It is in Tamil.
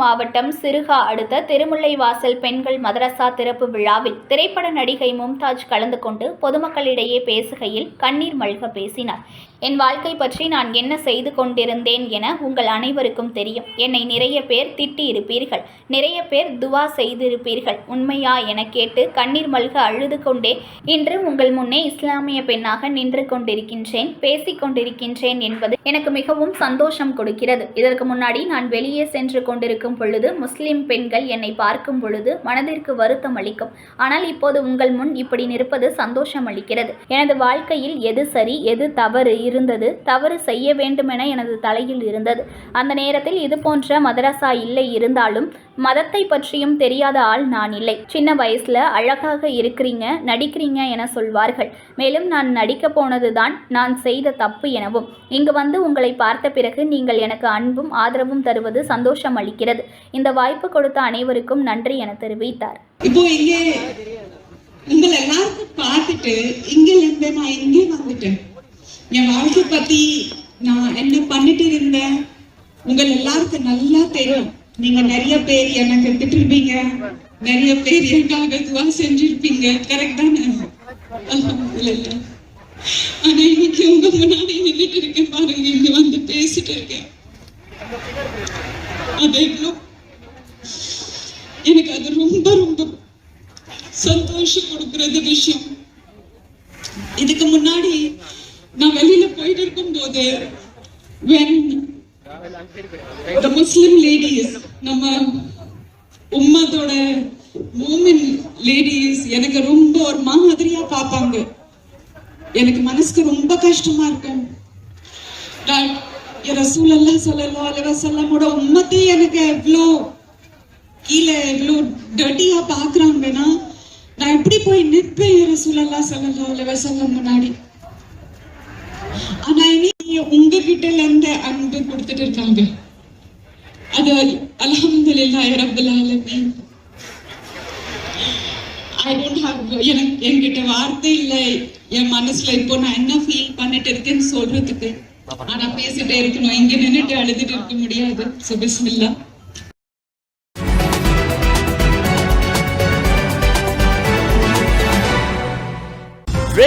மாவட்டம் சிறுகா அடுத்த திருமுல்லைவாசல் பெண்கள் மதரசா திறப்பு விழாவில் திரைப்பட நடிகை மும்தாஜ் கலந்து கொண்டு பொதுமக்களிடையே பேசுகையில் கண்ணீர் மல்க பேசினார். என் வாழ்க்கை பற்றி நான் என்ன செய்து கொண்டிருந்தேன் என உங்கள் அனைவருக்கும் தெரியும். என்னை நிறைய பேர் திட்டி இருப்பீர்கள் நிறைய பேர் துவா செய்திருப்பீர்கள். உண்மையா என கேட்டு கண்ணீர் மல்க அழுது கொண்டே இன்று உங்கள் முன்னே இஸ்லாமிய பெண்ணாக நின்று கொண்டிருக்கின்றேன். பேசிக் கொண்டிருக்கின்றேன் என்பது எனக்கு மிகவும் சந்தோஷம் கொடுக்கிறது. இதற்கு முன்னாடி நான் வெளியே சென்று கொண்டிருக்கும் பொழுது முஸ்லிம் பெண்கள் என்னை பார்க்கும் பொழுது மனதிற்கு வருத்தம் அளிக்கும். ஆனால் இப்போது உங்கள் முன் இப்படி நிற்பது சந்தோஷம் அளிக்கிறது. எனது வாழ்க்கையில் எது சரி எது தவறு இருந்தது தவறு செய்ய வேண்டுமென எனது தலையில் இருந்தது. அந்த நேரத்தில் இது போன்ற மதரசா இல்லை இருந்தாலும் மதத்தை பற்றியும் தெரியாத ஆள் நான் இல்லை. சின்ன வயசுல அழகாக இருக்கிறீங்க நடிக்கிறீங்க என சொல்வார்கள். மேலும் நான் நடிக்க போனதுதான் நான் செய்த தப்பு எனவும். இங்கு வந்து உங்களை பார்த்த பிறகு நீங்கள் எனக்கு அன்பும் ஆதரவும் தருவது சந்தோஷம் அளிக்கிறது. இந்த வாய்ப்பு கொடுத்த அனைவருக்கும் நன்றி என தெரிவித்தார். இப்போ இங்கே உங்களை எல்லாருக்கும் பார்த்துட்டு இங்க இருந்து நான் இங்கே வந்துட்டேன். என் வாழ்க்கை பத்தி நான் என்ன பண்ணிட்டு இருந்தேன்? உங்கள் எல்லாருக்கும் நல்லா தெரியும். நீங்க நிறைய பேர் எனக்கு இருப்பீங்க நிறைய பேர் எனக்காக துவா செஞ்சிருப்பீங்க. கரெக்ட் தானே? இல்ல ஆனா இன்னைக்கு உங்க முன்னாடி நின்றுட்டு இருக்கேன் பாருங்க. இங்க வந்து பேசிட்டு இருக்கேன். அது எவ்வளோ? எனக்கு அது ரொம்ப ரொம்ப சந்தோஷம் கொடுக்கறது விஷயம். இதுக்கு முன்னாடி நான் வெளியில போயிட்டு இருக்கும்போது when the முஸ்லிம் லேடிஸ் நம்ம உம்மத்தோட மூமின் லேடிஸ் எனக்கு ரொம்ப ஒரு மாதிரியா பார்ப்பாங்க. எனக்கு மனசுக்கு ரொம்ப கஷ்டமா இருக்கும் நான் ரசூலல்லாஹ் ஸல்லல்லாஹு அலைஹி உம்மத்தை எனக்கு எவ்வளோ கீழே எவ்வளோ டர்ட்டியா பாக்குறாங்கன்னா நான் எப்படி போய் நிற்பேன் ரசூலல்லா ஸல்லல்லாஹு அலைஹி வஸல்லம் முன்னாடி? ஆனா இனி உங்ககிட்ட இருந்து அன்பு கொடுத்துட்டு இருக்காங்க. அது அல்ஹம்துலில்லாஹி ஐ டோன்ட் எனக்கு என்கிட்ட வார்த்தை இல்லை. என் மனசுல இப்போ நான் என்ன ஃபீல் பண்ணிட்டு இருக்கேன்னு சொல்றதுக்கு. ஆனா பேசிட்டே இருக்கணும். இங்க நின்னுட்டு அழுதுட்டு இருக்க முடியாது. சுபிஸ்மில்லா